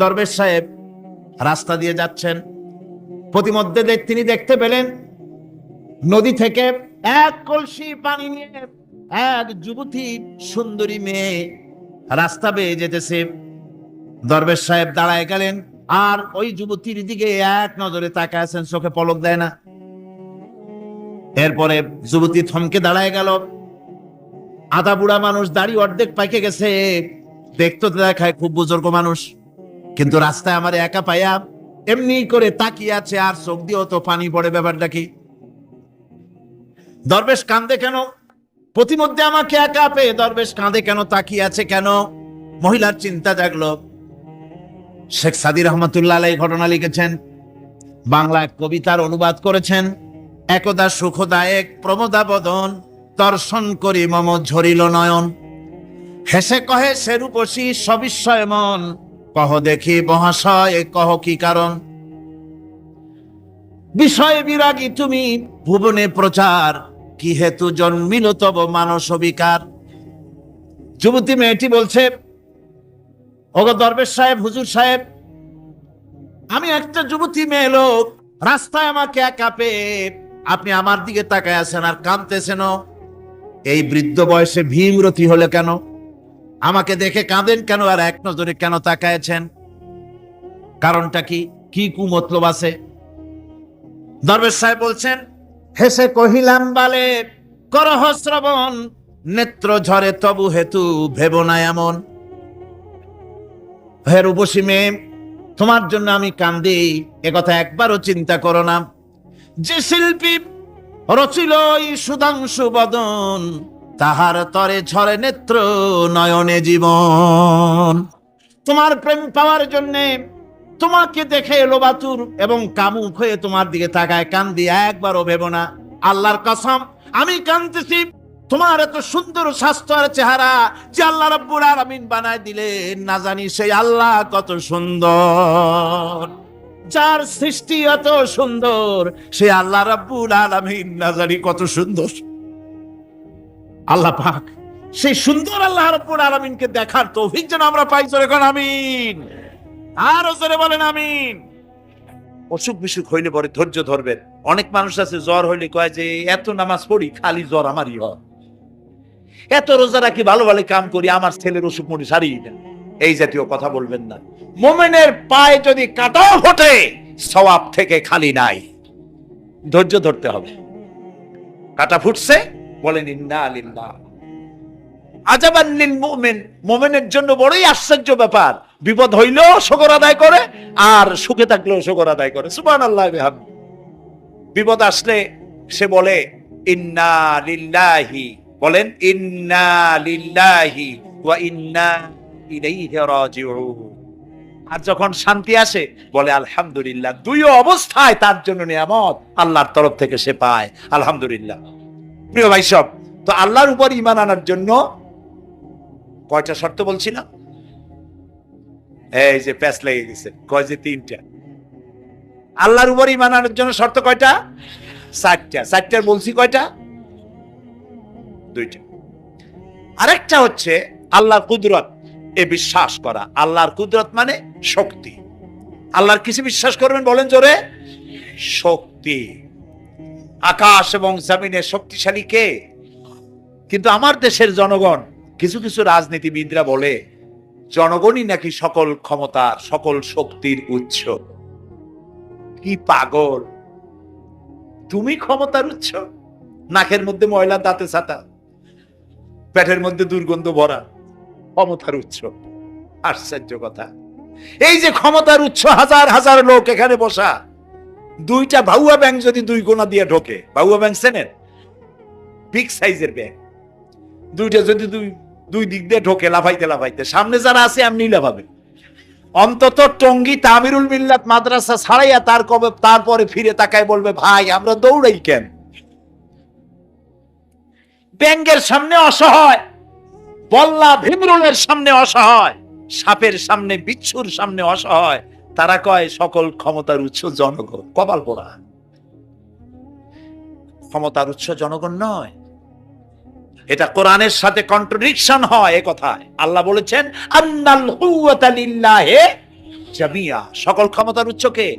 দরবেশ সাহেব রাস্তা দিয়ে যাচ্ছেন। প্রতিমধ্যে তিনি দেখতে পেলেন নদী থেকে এক কলসি পানি নিয়ে এক যুবতী সুন্দরী মেয়ে রাস্তা বেয়ে যেতেছে। দরবেশ সাহেব দাঁড়ায় গেলেন আর ওই যুবতীর দিকে এক নজরে তাকায় আছেন, চোখে পলক দেয় না। এরপরে যুবতী থমকে দাঁড়ায় গেল। আধা বুড়া মানুষ দাড়ি অর্ধেক পাইকে গেছে। দেখতে দেখায় খুব বুজুর্গ মানুষ। কিন্তু রাস্তায় আমার একা পাইয়া এমনি করে তাকিয়ে আছে আর চোখ দিয়েও তো পানি পড়ে ব্যাপারটা কি? দরবেশ কান্দে কেন? প্রতিমধ্যে আমাকে একা পেয়ে দরবেশ কাঁদে কেন? তাকিয়ে আছে কেন? মহিলার চিন্তা জাগলো। শেখ সাদি রহমতুল্লাহ আলাই ঘটনা লিখেছেন বাংলা কবিতার অনুবাদ করেছেন, একদা সুখদায়ক প্রমোদা বদন, দর্শন করি মম ঝরিল নয়ন। হেসে কহে সেরূপসী সবিস্ময় মন কহ দেখি মহাশয়, কহ কি কারণ? বিষয় বিরাগী তুমি, ভুবনে প্রচার কি হেতু জন্মিল তব মানস বিকার যুবতী মেয়েটি বলছে, ওগো দরবেশ সাহেব, হুজুর সাহেব, আমি একটা যুবতী মেয়ে লোক, রাস্তায় আমাকে একা পেয়ে আপনি আমার দিকে তাকায় আছেন আর কাঁদতেছেন এই বৃদ্ধ বয়সে ভীমরতি হলে কেন? আমাকে দেখে কাঁদেন কেন আর এক নজরে কেন তাকায়ছেন? কারণটা কি? কি কুমতলব আছে? দরবেশ সাহেব বলছেন, হেসে কহিলাম, বালে করহ শ্রবণ নেত্র ঝরে তবু হেতু ভেব না এমন। হে রূপসী মেয়ে, তোমার জন্য আমি কান্দি একথা একবারও চিন্তা করো না। যে শিল্পী রচিল সুধাংশু বদন তাহার তরে ঝরে নেত্র নয়নে জীবন। তোমার প্রেম পাওয়ার জন্যে তোমাকে দেখে এলো বাতুর এবং কামুক হয়ে তোমার দিকে তাকায়, কান্দি একবারও ভেব না। আল্লাহর কসম, আমি কান্দিছি তোমার এত সুন্দর স্বাস্থ্য আর চেহারা যে আল্লাহ রব্বুল আলামিন বানায় দিলেন, না জানি সেই আল্লাহ কত সুন্দর। যার সৃষ্টি এত সুন্দর, সে আল্লাহ রব্বুল আলামিন না জানি কত সুন্দর। আল্লাহ পাক, সেই সুন্দর আল্লাহ রব্বুল আলামিনকে দেখার তৌফিক যেন আমরা পাই। জোরে কোন, আমিন। আর জোরে বলেন, আমিন। অসুখ বিসুখ হইলে পরে ধৈর্য ধরবেন। অনেক মানুষ আছে, জ্বর হইলে কয় যে, এত নামাজ পড়ি, খালি জ্বর আমারই হয়। এত রোজা রাখি, ভালো ভালো কাম করি, আমার ছেলের অসুখ মরি সারিয়ে দেন। এই জাতীয় কথা বলবেন না। মোমেনের পায়ে যদি কাটাও ফোটে, সওয়াব থেকে খালি নাই। ধৈর্য ধরতে হবে। কাটা ফুটছে বলেন ইন্না আলিল্লাহ আজাবান লিল মুমিন, মুমিনের জন্য বড়ই আশ্চর্য ব্যাপার। বিপদ হইলেও শকর আদায় করে, আর সুখে থাকলেও শকর আদায় করে। সুবহানাল্লাহ বিহাম। বিপদ আসলে সে বলে, ইন্না লিল্লাহি। বলেন, ইন্না লিল্লাহি ওয়া ইন্না ইলাইহি রাজিউন। আর যখন শান্তি আসে, বলে, আলহামদুলিল্লাহ। দুই অবস্থায় তার জন্য নিয়ামত আল্লাহর তরফ থেকে সে পায়। আলহামদুলিল্লাহ। প্রিয় ভাই সব, তো আল্লাহর উপর ইমান আনার জন্য কয়টা শর্ত বলছি বলছিলাম এই যে প্যাচ লেগে গেছে, কয় যে তিনটা? আল্লাহর উপর ইমান আনার জন্য শর্ত কয়টা? চারটা। চারটার বলছি কয়টা? দুইটা। আরেকটা হচ্ছে আল্লাহর কুদরত, এ বিশ্বাস করা। আল্লাহর কুদরত মানে শক্তি। আল্লাহর কিছু বিশ্বাস করবেন বলেন জোরে? শক্তি। আকাশ এবং জমিনের শক্তিশালী কে? কিন্তু আমার দেশের জনগণ, কিছু কিছু রাজনীতিবিদরা বলে, জনগণই নাকি সকল ক্ষমতার, সকল শক্তির উৎস। কি পাগল? তুমি ক্ষমতার উৎস? নাকের মধ্যে ময়লা, দাঁতে ছাতা, পেটের মধ্যে দুর্গন্ধ ভরা, ক্ষমতার উৎস। আশ্চর্য কথা। এই যে ক্ষমতার উৎস, হাজার হাজার লোক এখানে বসা দুইটা ভাউয়া ব্যাংক যদি দুই গোনা দিয়ে ঢোকে ভাউয়া ব্যাংক সেনের বিগ সাইজের ব্যাংক দুইটা যদি দুই দুই দিক দিয়ে ঢোকে লাফাইতে লাফাইতে, সামনে যারা আছে এমনি লাফাবে। অন্তত টঙ্গি তামিরুল মিল্লাত মাদ্রাসা ছাড়াইয়া তার কবে, তারপরে ফিরে তাকায় বলবে, ভাই, আমরা দৌড়াই কেন? ব্যাংকের সামনে অসহায়, বল্লা ভীমরুলের সামনে অসহায়, সাপের সামনে বিচ্ছুর সামনে অসহায় তারা কয়, সকল ক্ষমতার উৎস জনগণ। কপাল পোড়া। ক্ষমতার উৎস জনগণ নয়। এটা কোরআনের সাথে কন্ট্রাডিকশন হয় এ কথায়। আল্লাহ বলেছেন, আন্নাল হুয়াতা লিল্লাহি জামিয়া সকল ক্ষমতার উচ্চকে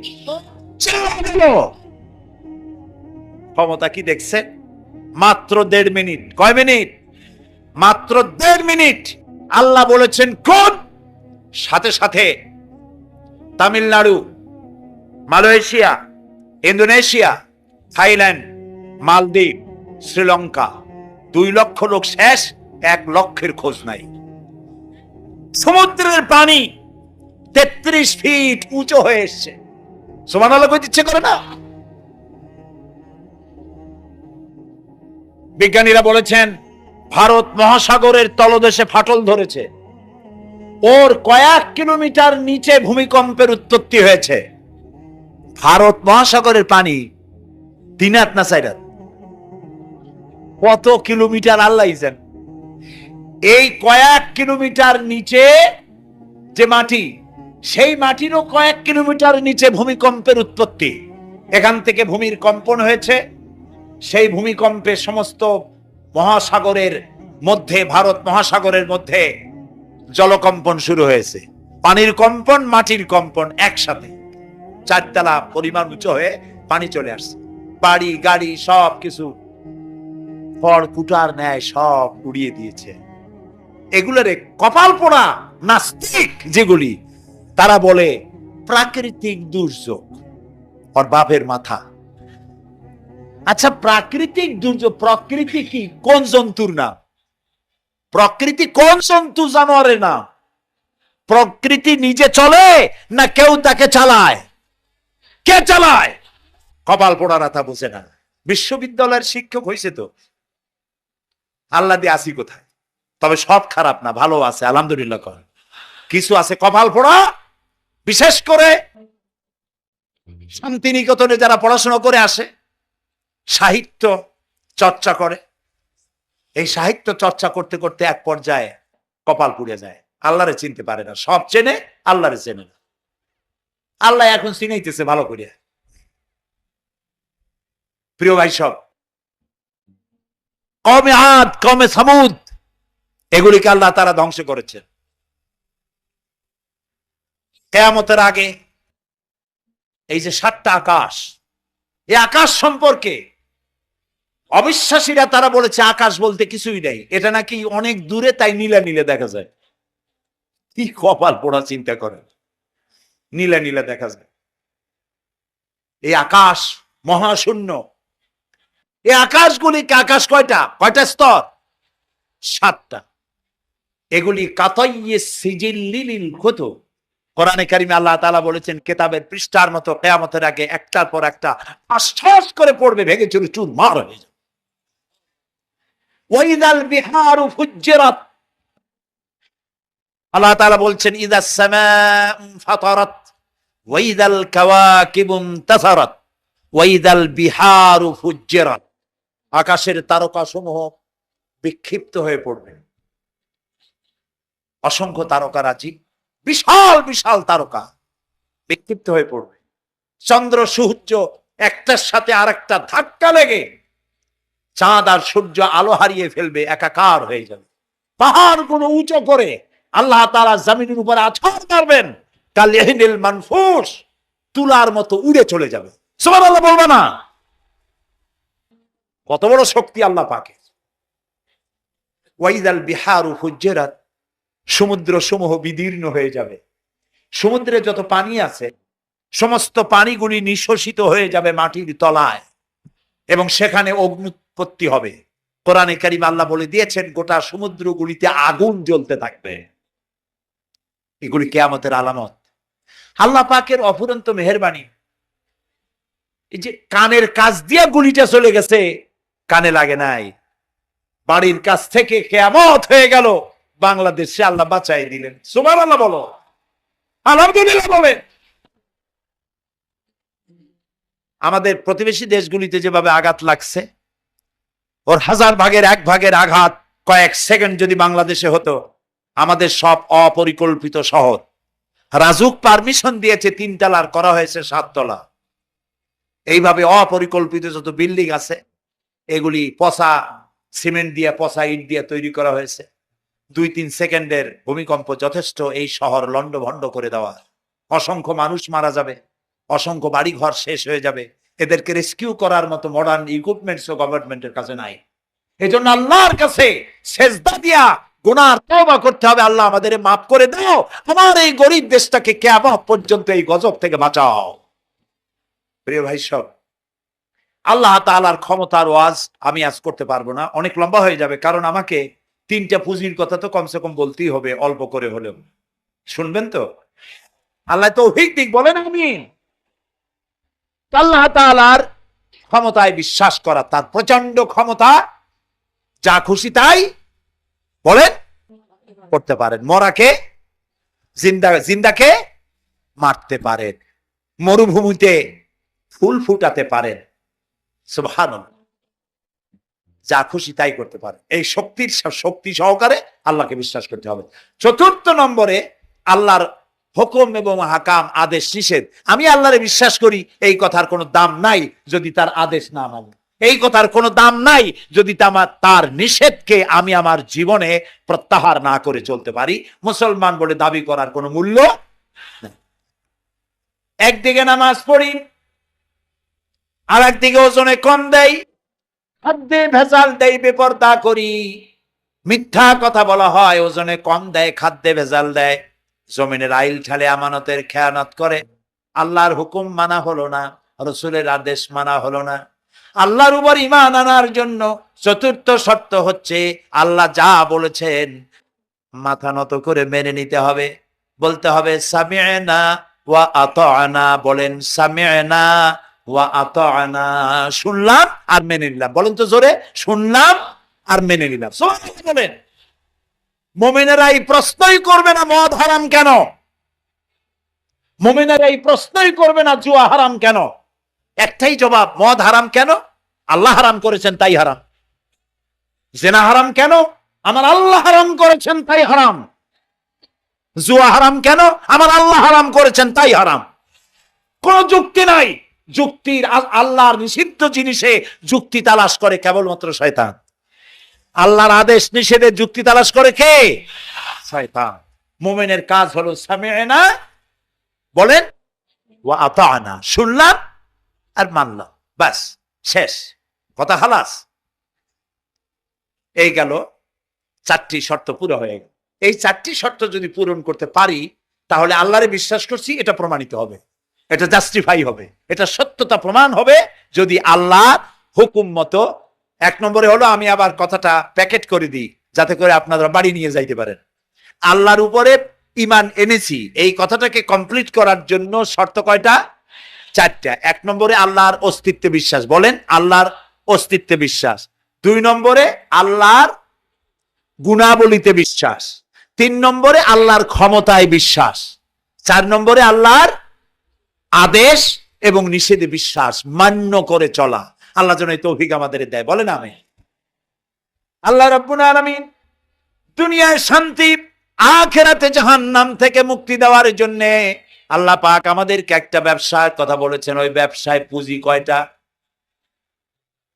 ক্ষমতা কি দেখছে? মাত্র দেড় মিনিট। কয় মিনিট? মাত্র দেড় মিনিট। আল্লাহ বলেছেন, কোন? সাথে সাথে তামিলনাড়ু মালয়েশিয়া ইন্দোনেশিয়া থাইল্যান্ড মালদ্বীপ শ্রীলঙ্কা দুই লক্ষ লোক শেষ, এক লক্ষের খোঁজ নাই। সমুদ্রের পানি তেত্রিশ ফিট উঁচু হয়ে এসছে। সমান আলো ইচ্ছে করে না? বিজ্ঞানীরা বলেছেন, ভারত মহাসাগরের তলদেশে ফাটল ধরেছে। ওর কয়েক কিলোমিটার নিচে ভূমিকম্পের উৎপত্তি হয়েছে। ভারত মহাসাগরের পানি তিন হাত না হাত? কত কিলোমিটার আল্লাহ এই কয়েক কিলোমিটার নিচে যে মাটি, সেই মাটিরও কয়েক কিলোমিটার নিচে ভূমিকম্পের উৎপত্তি। এখান থেকে ভূমির কম্পন হয়েছে। সেই ভূমিকম্পে সমস্ত মহাসাগরের মধ্যে, ভারত মহাসাগরের মধ্যে জলকম্পন শুরু হয়েছে। পানির কম্পন, মাটির কম্পন একসাথে। চারতলা পরিমাণ উঁচু হয়ে পানি চলে আসছে। বাড়ি, গাড়ি, সব কিছু। খড় কুটার ন্যায় সব উড়িয়ে দিয়েছে। এগুলোরে কপাল পোড়া নাস্তিক যেগুলি, তারা বলে প্রাকৃতিক দুর্যোগ। ওর বাপের মাথা। আচ্ছা প্রাকৃতিক দুর্যোগ, প্রকৃতি কি? কোন জন্তুর নাম? প্রকৃতি কোন সন্তু জানোয়ারে না? প্রকৃতি নিজে চলে না কেউ তাকে চালায়? কে চালায়? কপাল পোড়ারা তা বুঝে না। বিশ্ববিদ্যালয়ের শিক্ষক হয়েছে তো। আল্লাহ দিয়ে আসি কোথায়? তবে সব খারাপ না, ভালো আছে, আলহামদুলিল্লাহ কর। কিছু আছে কপাল পোড়া, বিশেষ করে শান্তিনিকেতনে যারা পড়াশোনা করে আসে, সাহিত্য চর্চা করে এই সাহিত্য চর্চা করতে করতে এক পর্যায়ে কপাল পুড়ে যায়। আল্লাহরে চিনতে পারে না। সব চেনে আল্লাহরে চেনে না। আল্লাহ এখন চিনাইতেছে ভালো করে প্রিয় ভাই সব কমে আদ কমে সামুদ, এগুলিকে আল্লাহ তারা ধ্বংস করেছেন। কেয়ামতের আগে এই যে সাতটা আকাশ, এই আকাশ সম্পর্কে অবিশ্বাসীরা তারা বলেছে, আকাশ বলতে কিছুই নেই। এটা নাকি অনেক দূরে, তাই নীলা নীলে দেখা যায়। কি কপাল পোড়া চিন্তা করে নীলা নীলা দেখা যায়। এই আকাশ মহাশূন্য। এই আকাশগুলিকে আকাশ কয়টা? কয়টা স্তর? সাতটা। এগুলি কাতাইয়ে সিজিল্লিল ক্ষত কোরআনে কারিমে আল্লাহ তাআলা বলেছেন, কেতাবের পৃষ্ঠার মতো কেয়ামতের আগে একটার পর একটা আশ্বাস করে পড়বে, ভেঙে চুরি চুর মার হয়ে ওয়াইদাল বিহারু ফুজ্জিরাত। আল্লাহ তাআলা বলছেন, ইদা সামাউ ফাতারাত তারকা বিক্ষিপ্ত হয়ে পড়বে। অসংখ্য তারকারাজি বিশাল বিশাল তারকা বিক্ষিপ্ত হয়ে পড়বে। চন্দ্র, সূর্য একটার সাথে আরেকটা ধাক্কা লেগে চাঁদ আর সূর্য আলো হারিয়ে ফেলবে, একাকার হয়ে যাবে। পাহাড়গুলো উঁচু করে আল্লাহ তারা জমিনের উপরে আছাড় মারবেন। কালিহিনিল মানফুস তুলার মতো উড়ে চলে যাবে। সবার আল্লাহ বলবে না। কত বড় শক্তি আল্লাহ পাকে। ওয়াইদাল বিহারু হুজ্জেরাত সমুদ্র সমূহ বিদীর্ণ হয়ে যাবে। সমুদ্রে যত পানি আছে, সমস্ত পানিগুলি নিঃশ্বসিত হয়ে যাবে মাটির তলায়। এবং সেখানে অগ্নুৎপত্তি হবে। কোরআনে কারিম আল্লাহ বলে দিয়েছেন, গোটা সমুদ্রগুলিতে আগুন জ্বলতে থাকবে। এগুলি কেয়ামতের আলামত। আল্লাহ পাকের অফুরন্ত মেহরবানি। এই যে কানের কাজ দিয়া গুলিটা চলে গেছে, কানে লাগে নাই। বাড়ির কাছ থেকে কেয়ামত হয়ে গেল, বাংলাদেশে আল্লাহ বাঁচাই দিলেন। সুমার আল্লাহ বলো। আলহামদুলিল্লাহ বলে আমাদের প্রতিবেশী দেশগুলিতে যেভাবে আঘাত লাগছে ওর হাজার ভাগের এক ভাগের আঘাত কয়েক সেকেন্ড যদি বাংলাদেশে হতো, আমাদের সব অপরিকল্পিত শহর। রাজুক পারমিশন দিয়েছে, তিন তলার করা হয়েছে সাততলা এইভাবে অপরিকল্পিত যত বিল্ডিং আছে, এগুলি পচা সিমেন্ট দিয়ে, পচা ইট দিয়ে তৈরি করা হয়েছে। দুই তিন সেকেন্ডের ভূমিকম্প যথেষ্ট এই শহর লন্ডভন্ড করে দেওয়া। অসংখ্য মানুষ মারা যাবে, অসংখ্য বাড়ি ঘর শেষ হয়ে যাবে। এদেরকে রেস্কিউ করার মতো মডার্ন ইকুইপমেন্টসও গভর্নমেন্টের কাছে নাই। এই জন্য আল্লাহর কাছে সেজদা দিয়া গুনার করতে হবে। আল্লাহ আমাদের মাফ করে দাও। আমার এই গরিব দেশটাকে কেয়ামত পর্যন্ত এই গজব থেকে বাঁচাও। প্রিয় ভাই সব, আল্লাহ তাআলার ক্ষমতার ওয়াজ আমি আজ করতে পারব না। অনেক লম্বা হয়ে যাবে, কারণ আমাকে তিনটা পুঁজির কথা তো কমসে কম বলতেই হবে, অল্প করে হলেও। শুনবেন তো? আল্লাহ তো দিক, বলেন আমি আল্লাহ তাআলার ক্ষমতায় বিশ্বাস করা, তার প্রচণ্ড ক্ষমতা, যা খুশি তাই বলেন, করতে পারেন। মরাকে, জিন্দা, জিন্দাকে মারতে পারেন। মরুভূমিতে ফুল ফুটাতে পারেন। সুবহানাল্লাহ। যা খুশি তাই করতে পারে এই শক্তির, শক্তি সহকারে আল্লাহকে বিশ্বাস করতে হবে। চতুর্থ নম্বরে আল্লাহর হুকুম এবং হাকাম, আদেশ নিষেধ। আমি আল্লাহরে বিশ্বাস করি, এই কথার কোনো দাম নাই যদি তার আদেশ না মানি। এই কথার কোনো দাম নাই যদি তার নিষেধকে আমি আমার জীবনে প্রত্যাহার না করে চলতে পারি। মুসলমান বলে দাবি করার কোনো মূল্য একদিকে নামাজ পড়ি আর একদিকে ওজনে কম দেয় খাদ্যে ভেজাল দেয় বেপরদা করি। মিথ্যা কথা বলা হয়, ওজনে কম দেয়, খাদ্যে ভেজাল দেয়। জমিনের আইল ঠালে আমানতের খেয়ানত করে। আল্লাহর হুকুম মানা হলো না, রসুলের আদেশ মানা হলো না। আল্লাহর উপর ইমান আনার জন্য চতুর্থ শর্ত হচ্ছে, আল্লাহ যা বলেছেন মাথা নত করে মেনে নিতে হবে। বলতে হবে ওয়া আতআনা বলেন সামিয়না ওয়া আতআনা শুনলাম আর মেনে নিলাম। বলেন তো জোরে, শুনলাম আর মেনে নিলাম। বলেন। মোমেনেরা এই প্রশ্নই করবে না মদ হারাম কেন? মোমেনেরা এই প্রশ্নই করবে না জুয়া হারাম কেন? একটাই জবাব, মদ হারাম কেন? আল্লাহ হারাম করেছেন, তাই হারাম। জেনা হারাম কেন? আমার আল্লাহ হারাম করেছেন, তাই হারাম। জুয়া হারাম কেন? আমার আল্লাহ হারাম করেছেন, তাই হারাম। কোন যুক্তি নাই। যুক্তির আল্লাহর নিষিদ্ধ জিনিসে যুক্তি তালাশ করে কেবলমাত্র শয়তান। আল্লাহর আদেশ নিষেধে যুক্তি তালাশ করে কে? শয়তান। মোমেনের কাজ হলো সামিনা বলেন ও আতানা শুনলাম আর মানলাম। বাস শেষ। কথা হালাস এই গেল চারটি শর্ত পুরো হয়ে গেল। এই চারটি শর্ত যদি পূরণ করতে পারি তাহলে আল্লাহরে বিশ্বাস করছি এটা প্রমাণিত হবে। এটা জাস্টিফাই হবে। এটা সত্যতা প্রমাণ হবে যদি আল্লাহ হুকুম মতো এক নম্বরে হলো আমি আবার কথাটা প্যাকেট করে দিই, যাতে করে আপনারা বাড়ি নিয়ে যাইতে পারেন। আল্লাহর উপরে ইমান এনেছি, এই কথাটাকে কমপ্লিট করার জন্য শর্ত কয়টা? চারটা। এক নম্বরে আল্লাহর অস্তিত্বে বিশ্বাস। বলেন, আল্লাহর অস্তিত্বে বিশ্বাস। দুই নম্বরে আল্লাহর গুণাবলিতে বিশ্বাস। তিন নম্বরে আল্লাহর ক্ষমতায় বিশ্বাস। চার নম্বরে আল্লাহর আদেশ এবং নিষেধে বিশ্বাস। মান্য করে চলা। আল্লাহ যেন এই তৌফিক আমাদের দেয়। বলেন আমি আল্লাহ রব্বুল আলামিন দুনিয়ায় শান্তি, আখেরাতে জাহান নাম থেকে মুক্তি দেওয়ার জন্য আল্লাহ পাক আমাদেরকে একটা ব্যবসার কথা বলেছেন। ওই ব্যবসায় পুঁজি কয়টা?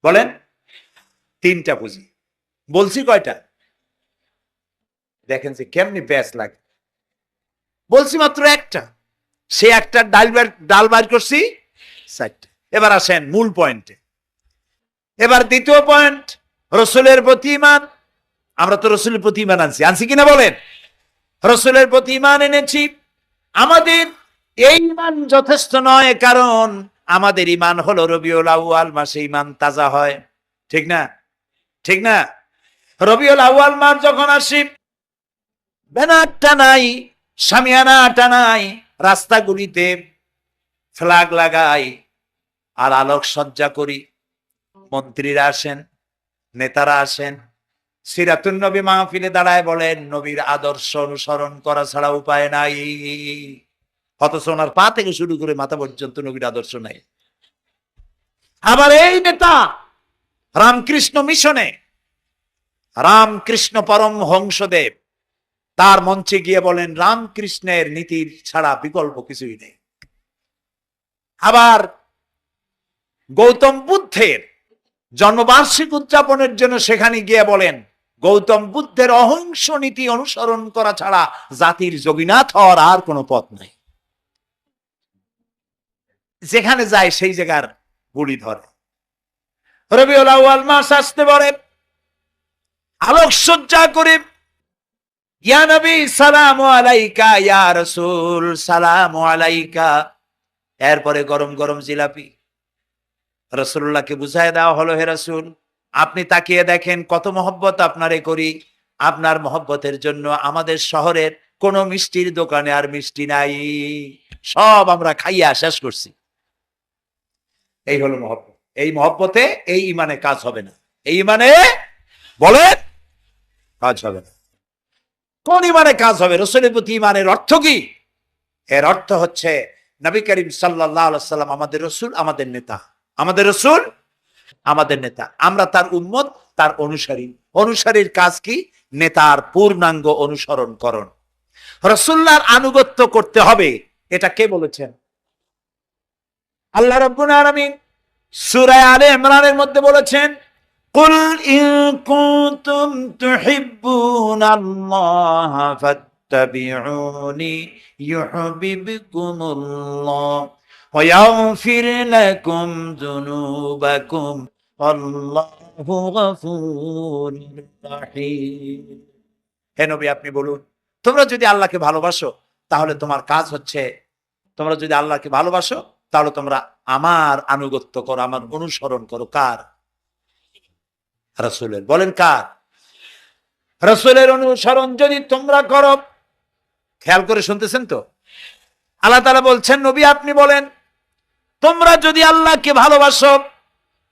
বলেন। তিনটা পুঁজি। বলছি কয়টা? দেখেন যে কেমনি ব্যাস লাগে। বলছি মাত্র একটা। সে একটা ডাল ডাল বার করছি, চারটা। এবার আসেন মূল পয়েন্টে এবার দ্বিতীয় পয়েন্ট রসুলের প্রতি ইমান আমরা তো রসুলের প্রতি ইমান আনছি। আনছি কিনা বলেন? রসুলের প্রতি ইমান এনেছি। আমাদের এই ইমান যথেষ্ট নয়, কারণ আমাদের ইমান হলো রবিউল আউয়াল মাসে ইমান তাজা হয়। ঠিক না? ঠিক না? রবিউল আউয়াল মাস যখন আসি ব্যানার টানাই সামিয়ানা টানাই রাস্তাগুলিতে ফ্ল্যাগ লাগাই, আর আলোক সজ্জা করি। মন্ত্রীরা আসেন, নেতারা আসেন, সিরাতুন নবী মাহফিলে দাঁড়ায় বলেন, নবীর আদর্শ অনুসরণ করা ছাড়া উপায় নাই। অথচ ওনার পা থেকে শুরু করে মাথা পর্যন্ত নবীর আদর্শ নাই। আবার এই নেতা রামকৃষ্ণ মিশনে, রামকৃষ্ণ পরম হংসদেব, তার মঞ্চে গিয়ে বলেন, রামকৃষ্ণের নীতির ছাড়া বিকল্প কিছুই নেই। আবার গৌতম বুদ্ধের জন্মবার্ষিক উদযাপনের জন্য সেখানে গিয়ে বলেন, গৌতম বুদ্ধের অহিংস নীতি অনুসরণ করা ছাড়া জাতির যোগীনাথ হওয়ার আর কোনো পথ নাই। যেখানে যায় সেই জায়গার গুলি ধরে। রবিউল মাস আসতে পারে আলোকসজ্জা করে, ইয়া সালাম আলাইকা, ইয়া রসুল, সালাম আলাইকা। এরপরে গরম গরম জিলাপি। রসুল্লাহকে বুঝায় দেওয়া হলো, হে রসুল, আপনি তাকিয়ে দেখেন কত মহব্বত আপনারে করি। আপনার মহব্বতের জন্য আমাদের শহরের কোন মিষ্টির দোকানে আর মিষ্টি নাই। সব আমরা খাইয়া শেষ করছি। এই হলো মহব্বত। এই মহব্বতে এই ইমানে কাজ হবে না। এই ইমানে বলেন, কাজ হবে না। কোন ইমানে কাজ হবে? রসুলের প্রতি ইমানের অর্থ কি? এর অর্থ হচ্ছে, নবী করিম সাল্লাহ সাল্লাম আমাদের রসুল, আমাদের নেতা। আমাদের রসুল, আমাদের নেতা। আমরা তার উম্মত, তার অনুসারী। অনুসারীর কাজ কি? নেতার পূর্ণাঙ্গ অনুসরণ করণ। রসুল্লাহর আনুগত্য করতে হবে, এটা কে বলেছেন? আল্লাহ রব্বুল আলামিন সূরা আলে ইমরানের মধ্যে বলেছেন ইন কুনতুম তুহিব্বুনাল্লাহ ফাত্তাবিউনি ইউহিব্বুকুমুল্লাহ। ওয়া ইয়াগফির লাকুম যুনুবাকুম আল্লাহু গফুরুর রাহিম হে নবী, আপনি বলুন, তোমরা যদি আল্লাহকে ভালোবাসো, তাহলে তোমার কাজ হচ্ছে, তোমরা যদি আল্লাহকে ভালোবাসো, তাহলে তোমরা আমার আনুগত্য করো, আমার অনুসরণ করো। কার? রসুলের। বলেন কার? রসুলের অনুসরণ যদি তোমরা করো। খেয়াল করে শুনতেছেন তো? আল্লাহ তালা বলছেন, নবী আপনি বলেন তোমরা যদি আল্লাহকে ভালোবাসো,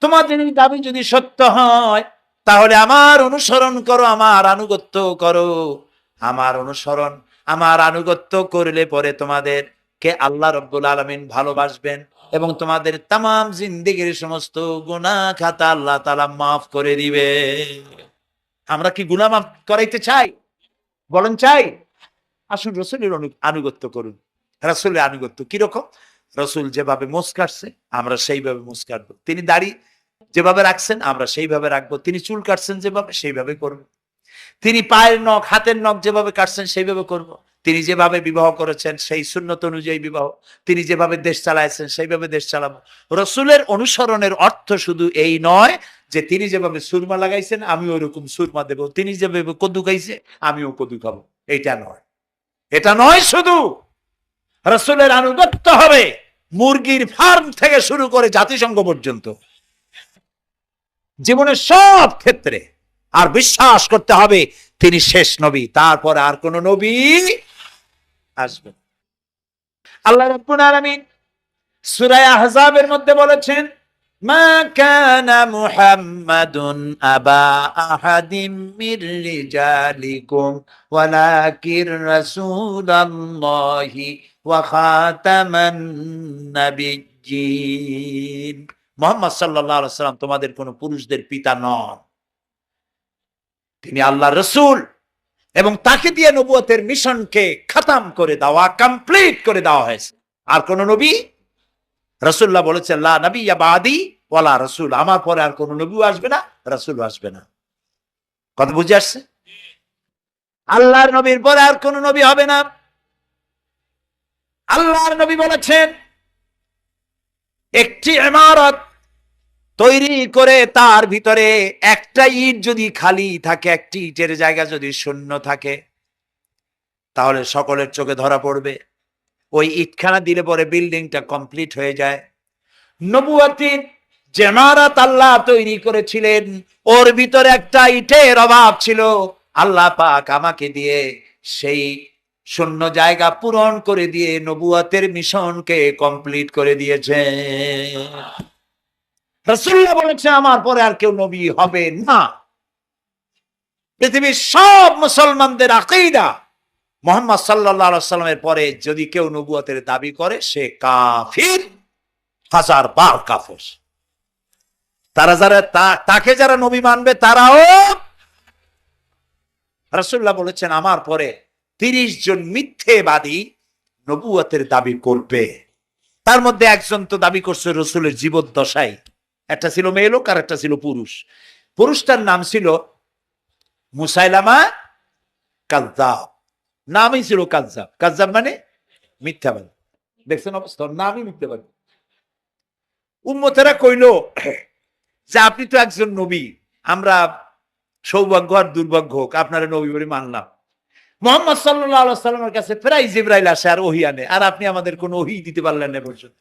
তোমাদের এই দাবি যদি সত্য হয়, তাহলে আমার অনুসরণ করো, আমার আনুগত্য করো। আমার অনুসরণ, আমার আনুগত্য করলে পরে তোমাদের কে আল্লাহ রব্বুল আলমিন ভালোবাসবেন এবং তোমাদের তাম জিন্দিগির সমস্ত গুণা খাতা আল্লাহ তালা মাফ করে দিবে। আমরা কি গুণা মাফ করাইতে চাই? বলেন চাই। আসুন রসুলের অনু- আনুগত্য করুন। রসুলের আনুগত্য কীরকম? রসুল যেভাবে মোস কাটছে, আমরা সেইভাবে মোস কাটবো। তিনি দাড়ি যেভাবে রাখছেন, আমরা সেইভাবে রাখব। তিনি চুল কাটছেন যেভাবে, সেইভাবে করব। তিনি পায়ের নখ, হাতের নখ যেভাবে কাটছেন, সেইভাবে করব। তিনি যেভাবে বিবাহ করেছেন, সেই শূন্যত অনুযায়ী বিবাহ। তিনি যেভাবে দেশ চালাইছেন, সেইভাবে দেশ চালাবো। রসুলের অনুসরণের অর্থ শুধু এই নয় যে তিনি যেভাবে সুরমা লাগাইছেন, আমি ওরকম সুরমা দেব। তিনি যেভাবে কদু খাইছে, আমিও কদু খাব। এটা নয়। এটা নয় শুধু! রসুলের আনুগত্য হবে মুরগির ফার্ম থেকে শুরু করে জাতিসংঘ পর্যন্ত। জীবনের সব ক্ষেত্রে আর বিশ্বাস করতে হবে, তিনি শেষ নবী, তারপর আর কোন নবী আসবে আল্লাহ রাব্বুল আলামিন সূরা আহজাবের মধ্যে বলেছেন, মা কানা মুহাম্মাদুন আবা আহাদিম মির রিজালিকুম ওয়ালাকির রাসূলুল্লাহি মুহাম্মদ আলাইহি সাল্লাম তোমাদের কোন পুরুষদের পিতা নন। তিনি আল্লাহ রসুল এবং তাকে দিয়ে নবুয়তের মিশনকে খাতাম করে দেওয়া কমপ্লিট করে দেওয়া হয়েছে। আর কোন নবী? রসুল্লাহ বলেছে নবী বাদি রসুল। আমার পরে আর কোন নবীও আসবে না, রসুলও আসবে না। কথা বুঝে আসছে? আল্লাহর নবীর পরে আর কোন নবী হবে না। আল্লাহর নবী বলেছেন, একটি ইমারত তৈরি করে তার ভিতরে একটা ইট যদি খালি থাকে, একটি ইটের জায়গা যদি শূন্য থাকে, তাহলে সকলের চোখে ধরা পড়বে। ওই ইটখানা দিলে পরে বিল্ডিংটা কমপ্লিট হয়ে যায়। নবুয়াতির জেমারাত আল্লাহ তৈরি করেছিলেন। ওর ভিতরে একটা ইটের অভাব ছিল। আল্লাহ পাক আমাকে দিয়ে সেই শূন্য জায়গা পূরণ করে দিয়ে নবুয়াতের মিশনকে কমপ্লিট করে দিয়েছে। রসুল্লাহ বলেছে, আমার পরে আর কেউ নবী হবে না। পৃথিবীর সব মুসলমানদের আকিদা, মোহাম্মদ সাল্লাহ সাল্লামের পরে যদি কেউ নবুয়াতের দাবি করে, সে কাফির, হাজার বার কাফের। তারা যারা তাকে যারা নবী মানবে, তারাও রসুল্লাহ বলেছেন, আমার পরে তিরিশ জন মিথ্যেবাদী নবুয়তের দাবি করবে। তার মধ্যে একজন তো দাবি করছে রসুলের জীবদ্দশায়। একটা ছিল মেয়ে লোক আর একটা ছিল পুরুষ। পুরুষটার নাম ছিল মুসাইলামা কাজাব নামই ছিল কাজাব কাজাব মানে মিথ্যাবাদী। দেখছেন অবস্থা? নামই মিথ্যাবাদী। উম্মতেরা কইল যে আপনি তো একজন নবী, আমরা সৌভাগ্য আর দুর্ভাগ্য হোক, আপনারা নবী বলে মানলাম। মোহাম্মদ সাল্লাহ সাল্লামের কাছে প্রায় জিব্রাইল আসে আর ওহি আনে। আর আপনি আমাদের কোনো ওহি দিতে পারলেন না পর্যন্ত।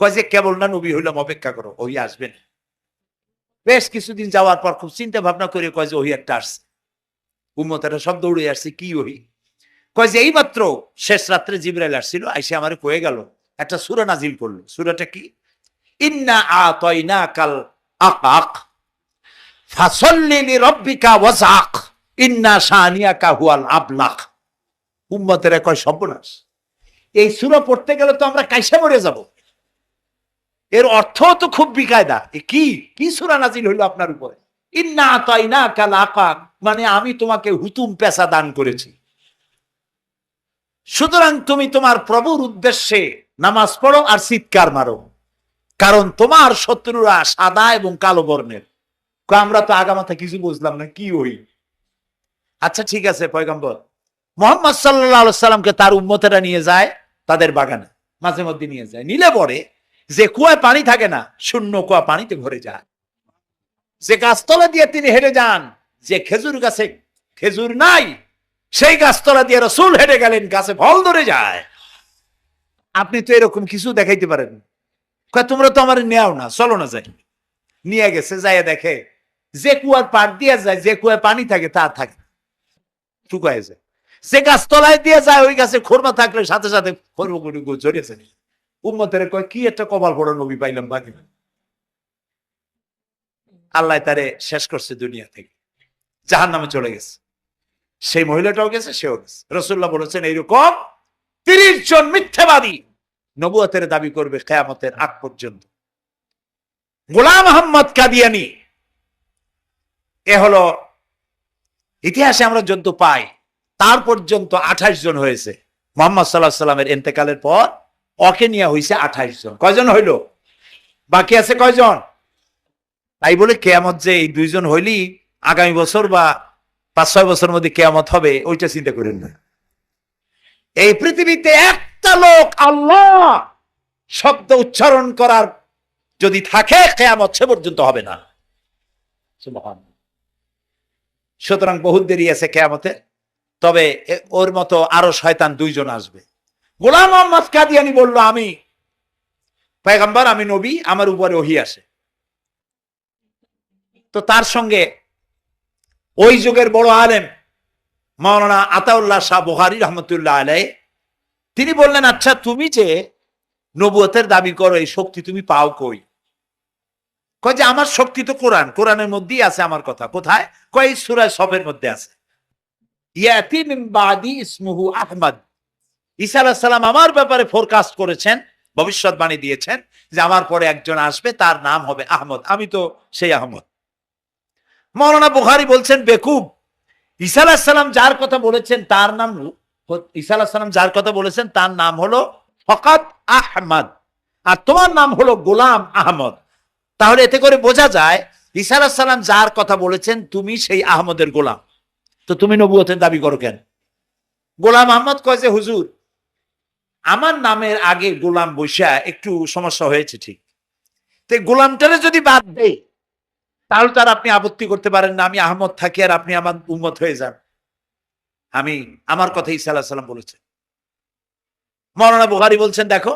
কয় যে, কেবল না, নবী হইলাম, অপেক্ষা করো, ওহি আসবেন বেশ কিছুদিন যাওয়ার পর খুব চিন্তা ভাবনা করে কয় যে, ওহি একটা আসছে। উম্মতেরা সব দৌড়ে আসছে, কি ওহি? কয় যে, এইমাত্র শেষ রাত্রে জিব্রাইল আসছিল, আইসে আমার কয়ে গেল, একটা সুরা নাজিল করল। সুরাটা কি? ইন্না আতয়না কাল আকাক ফাসল্লি লিরাব্বিকা ওয়াজাক ইন্না শানিয়াকা হুয়াল আবলাক উম্মতের কয় সর্বনাশ। এই সূরা পড়তে গেলে তো আমরা কাইসে মরে যাব। এর অর্থ তো খুব বিকায়দা। কি? কি সূরা নাজিল হইল আপনার উপরে? ইন্না আতয়না কাল আকাক মানে আমি তোমাকে হুতুম পেশা দান করেছি। সুতরাং তুমি তোমার প্রভুর উদ্দেশ্যে নামাজ পড়ো আর চিৎকার মারো। কারণ তোমার শত্রুরা সাদা এবং কালো বর্ণের। আমরা তো আগামাথা কিছু বুঝলাম না, কি হই আচ্ছা ঠিক আছে, পয়গম্বর। মোহাম্মদ সাল্লাহ সাল্লামকে তার উম্মতেরা নিয়ে যায় তাদের বাগানে, মাঝে মধ্যে নিয়ে যায়। নিলে পরে যে কুয়ায় পানি থাকে না, শূন্য কুয়া পানিতে ভরে যায়। যে গাছতলা দিয়ে তিনি হেঁটে যান, যে খেজুর গাছে খেজুর নাই, সেই গাছতলা দিয়ে রসুল হেঁটে গেলেন, গাছে ফল ধরে যায়। আপনি তো এরকম কিছু দেখাইতে পারেন। তোমরা তো আমার নেও না, চলো না যাই। নিয়ে গেছে, যাইয়া দেখে যে কুয়ার পাট দিয়ে যায়, যে কুয়ায় পানি থাকে, তা থাকে। শুকায় যায় যে গাছ তলায় দিয়ে যায়, ওই গাছে খোরমা থাকলে সাথে সাথে খোরমা করে জড়িয়েছে উম্মতের কয়, কি একটা কপাল পড়া নবী পাইলাম বাকি আল্লাহ তারে শেষ করছে দুনিয়া থেকে। জাহান নামে চলে গেছে। সেই মহিলাটাও গেছে, সেও গেছে। রসুল্লাহ বলেছেন, এইরকম তিরিশ জন মিথ্যাবাদী নবুয়তের দাবি করবে কেয়ামতের আগ পর্যন্ত। গোলাম আহম্মদ কাদিয়ানি, এ হলো ইতিহাসে আমরা যদ্য পাই, তার পর্যন্ত আঠাশ জন হয়েছে। মোহাম্মদ সাল্লাহ সাল্লামের এন্তেকালের পর অকে নিয়ে হয়েছে আঠাইশ জন। কয়জন হইল? বাকি আছে কয়জন? তাই বলে কেয়ামত যে এই দুইজন হইলি আগামী বছর বা পাঁচ, ছয় বছর মধ্যে কেয়ামত হবে, ওইটা চিন্তা করেন না। এই পৃথিবীতে একটা লোক আল্লাহ শব্দ উচ্চারণ করার যদি থাকে, কেয়ামত সে পর্যন্ত হবে না। সুতরাং বহুত দেরি আছে কেয়ামতে তবে ওর মতো আরও শয়তান দুইজন আসবে। গোলাম মোহাম্মদ কাদিয়ানি বলল, আমি, পয়গম্বর, আমি নবী, আমার উপরে ওহি আসে তো তার সঙ্গে ওই যুগের বড় আলেম মাওলানা আতাউল্লাহ শাহ বুহারি রহমতুল্লাহ আলাই তিনি বললেন আচ্ছা তুমি যে নবুয়তের দাবি করো, এই শক্তি তুমি পাও কই? কয় যে আমার শক্তি তো কোরআন, কোরআনের মধ্যেই আছে আমার কথা। কোথায়? কয় সুরায় সবের মধ্যে আছে। ইসমুহু আহমদ। ঈসা আলাইহিস সালাম আমার ব্যাপারে ফোরকাস্ট করেছেন, ভবিষ্যৎবাণী দিয়েছেন যে আমার পরে একজন আসবে, তার নাম হবে আহমদ। আমি তো সেই আহমদ। মৌলানা বুখারি বলছেন, বেকুব, ঈসা আলাহিস সালাম যার কথা বলেছেন, তার নাম ঈসা আলাহিস সালাম যার কথা বলেছেন, তার নাম হলো ফকাত আহমদ। আর তোমার নাম হলো গোলাম আহমদ। তাহলে এতে করে বোঝা যায় আলাহিস সালাম যার কথা বলেছেন, তুমি সেই আহমদের গোলাম। তো তুমি নবুয়তের দাবি করো কেন? গোলাম আহমদ কয় যে, হুজুর, আমার নামের আগে গোলাম বৈশা একটু সমস্যা হয়েছে ঠিক। তো গোলামটারে যদি বাদ দেয় তাহলে তার আপনি আপত্তি করতে পারেন না, আমি আহমদ থাকি আর আপনি আমার উম্মত হয়ে যান। আমি, আমার কথা ঈসা আলাহ সাল্লাম বলেছেন। মৌলানা বুহারি বলছেন, দেখো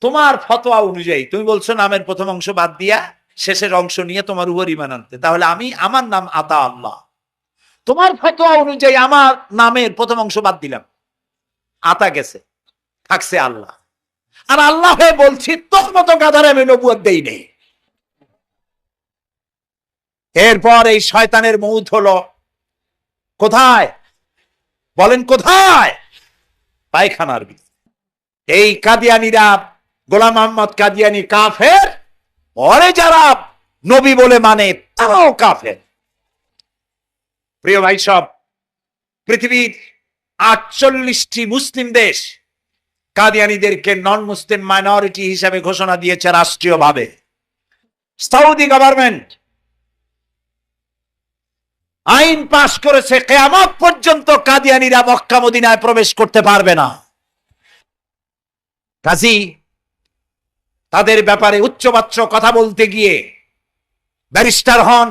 তোমার ফতোয়া অনুযায়ী, তুমি বলছো নামের প্রথম অংশ বাদ দিয়া শেষের অংশ নিয়ে তোমার উপর ইমান আনতে। তাহলে আমি, আমার নাম আতা আল্লাহ। তোমার ফতোয়া অনুযায়ী আমার নামের প্রথম অংশ বাদ দিলাম। আতা গেছে, থাকছে আল্লাহ। আর আল্লাহ হয়ে বলছি তোর মতো গাধারে আমি নবুয়ত দেই নেই। এরপর এই শয়তানের মৌত হলো। কোথায়? বলেন কোথায়? পায়খানার ভিতরে। এই কাদিয়ানিরা গোলাম মোহাম্মদ কাদিয়ানি কাফের, পরে যারা নবী বলে মানে তারাও কাফের। প্রিয় ভাই সব, পৃথিবীর আটচল্লিশটি মুসলিম দেশ কাদিয়ানিদেরকে নন মুসলিম মাইনরিটি হিসাবে ঘোষণা দিয়েছে রাষ্ট্রীয়ভাবে। সৌদি গভর্নমেন্ট আইন পাশ করেছে, কেয়ামত পর্যন্ত কাদিয়ানিরা মক্কা মদিনায় প্রবেশ করতে পারবে না। কাজী তাদের ব্যাপারে উচ্চবাচ্য কথা বলতে গিয়ে ব্যারিস্টার হন,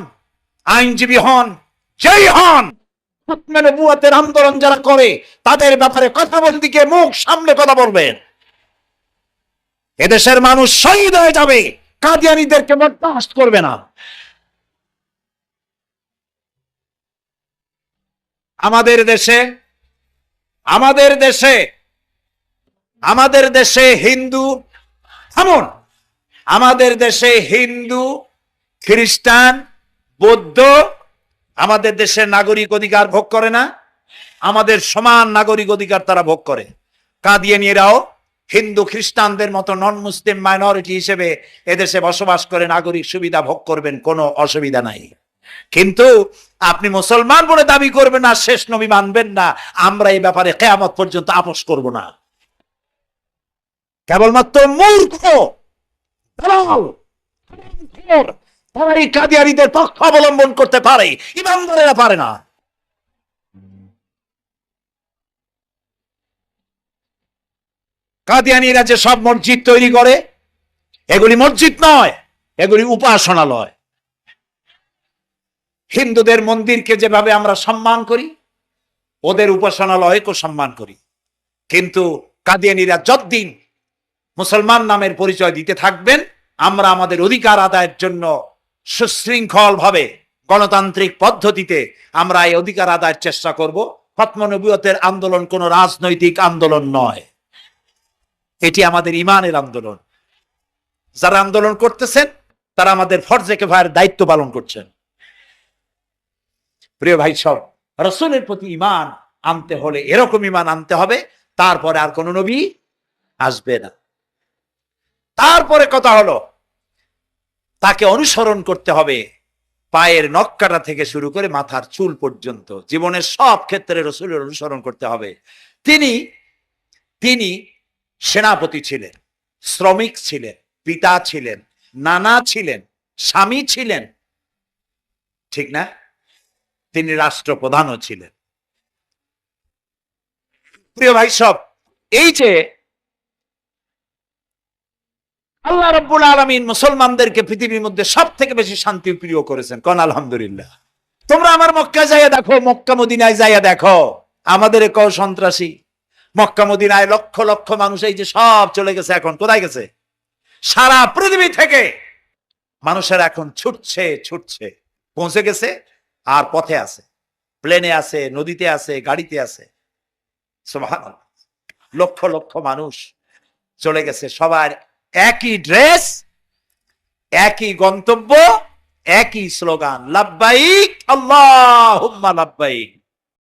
আইনজীবী হন, যেই হন খতমে আন্দোলন যারা করে, তাদের ব্যাপারে কথা বলতে গিয়ে মুখ সামনে কথা বলবেন। এদেশের মানুষ শহীদ হয়ে যাবে, কাদিয়ানিদেরকে বরদাস্ত করবে না। আমাদের দেশে আমাদের দেশে আমাদের দেশে হিন্দু থামুন আমাদের দেশে হিন্দু, খ্রিস্টান, বৌদ্ধ, আমাদের দেশের নাগরিক অধিকার ভোগ করে না, আমাদের সমান নাগরিক অধিকার তারা ভোগ করে। কাদিয়ানিরাও হিন্দু, খ্রিস্টানদের মতো নন মুসলিম মাইনরিটি হিসেবে এদেশে বসবাস করে নাগরিক সুবিধা ভোগ করবেন, কোনো অসুবিধা নাই। কিন্তু আপনি মুসলমান বলে দাবি করবেন না শেষ নবী মানবেন না। আমরা এই ব্যাপারে কেয়ামত পর্যন্ত আপোষ করব না। কেবলমাত্র মূর্খ দালাল, তারা এই কাদিয়ারিদের পক্ষ অবলম্বন করতে পারে ইমানদারেরা পারে না। কাদিয়ানিরা যে সব মসজিদ তৈরি করে এগুলি মসজিদ নয় এগুলি উপাসনালয়। হিন্দুদের মন্দিরকে যেভাবে আমরা সম্মান করি ওদের উপাসনালয়কেও সম্মান করি। কিন্তু কাদিয়ানিরা যতদিন মুসলমান নামের পরিচয় দিতে থাকবেন। আমরা আমাদের অধিকার আদায়ের জন্য সুশৃঙ্খল ভাবে গণতান্ত্রিক পদ্ধতিতে আমরা এই অধিকার আদায়ের চেষ্টা করব। ফতমনবীয়তের আন্দোলন কোনো রাজনৈতিক আন্দোলন নয়। এটি আমাদের ইমানের আন্দোলন। যারা আন্দোলন করতেছেন, তারা আমাদের ফরজেকে ভাইয়ের দায়িত্ব পালন করছেন। প্রিয় ভাই সব, রসুলের প্রতি ইমান আনতে হলে এরকম ইমান আনতে হবে, তারপরে আর কোন নবী আসবে না। তারপরে কথা হলো, তাকে অনুসরণ করতে হবে। পায়ের নক্কাটা থেকে শুরু করে মাথার চুল পর্যন্ত, জীবনের সব ক্ষেত্রে রসুলের অনুসরণ করতে হবে। তিনি তিনি সেনাপতি ছিলেন, শ্রমিক ছিলেন, পিতা ছিলেন, নানা ছিলেন, স্বামী ছিলেন, ঠিক না? তিনি রাষ্ট্রপ্রধানও ছিলেন। প্রিয় ভাই সব, এই যে আল্লাহ রব্বুল আলমিন মুসলমানদেরকে পৃথিবীর মধ্যে সব থেকে বেশি শান্তি প্রিয় করেছেন। কন আলহামদুলিল্লাহ। তোমরা আমার মক্কা যাইয়া দেখো, মক্কা মদিনায় যাইয়া দেখো। আমাদের কও সন্ত্রাসী? মক্কা মদিনায় লক্ষ লক্ষ মানুষ এই যে সব চলে গেছে এখন, কোথায় গেছে? সারা পৃথিবী থেকে মানুষের এখন ছুটছে ছুটছে। পৌঁছে গেছে, আর পথে আছে। প্লেনে আছে, নদীতে আছে, গাড়িতে আছে। লক্ষ লক্ষ মানুষ চলে গেছে, সবার একই ড্রেস একই গন্তব্য একই স্লোগান লাব্বাইক আল্লাহ লাব্বাইক।